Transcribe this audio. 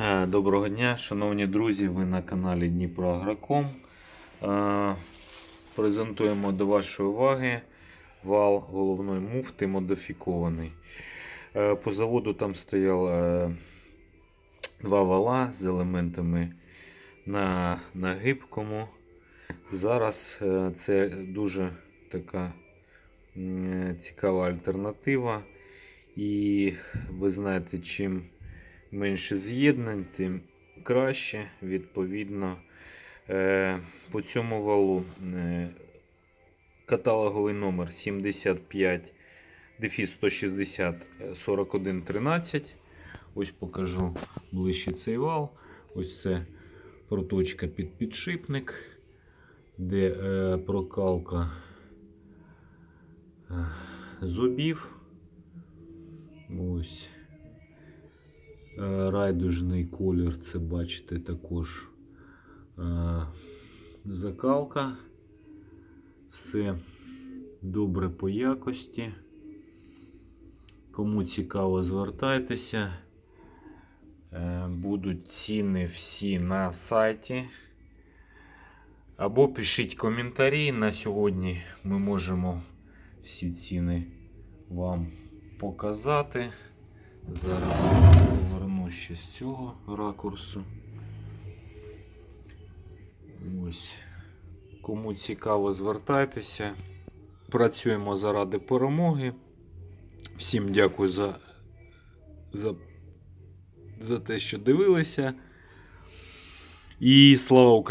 Е, Доброго дня, шановні друзі, ви на каналі Дніпро Агроком. Е, Презентуємо до вашої уваги вал головної муфти модифікований. Е, По заводу там стояло е, два вала з елементами на, на гибкому. Зараз це дуже така цікава альтернатива. І ви знаєте, чим менше з'єднань, тим краще. Відповідно, е, по цьому валу е, каталоговий номер 75 дефіс 160 е, 41 13. Ось покажу ближче цей вал. Ось це проточка під підшипник, де е, прокалка зубів. Ось. Е, Райдужний колір, це бачите також е, закалка. Все добре по якості. Кому цікаво, звертайтеся. Е, Будуть ціни всі на сайті. Або пишіть коментарі. На сьогодні ми можемо всі ціни вам показати. Зараз ще з цього ракурсу. Ось. Кому цікаво, звертайтеся. Працюємо заради перемоги. Всім дякую за, за, за те, що дивилися. І слава Україні!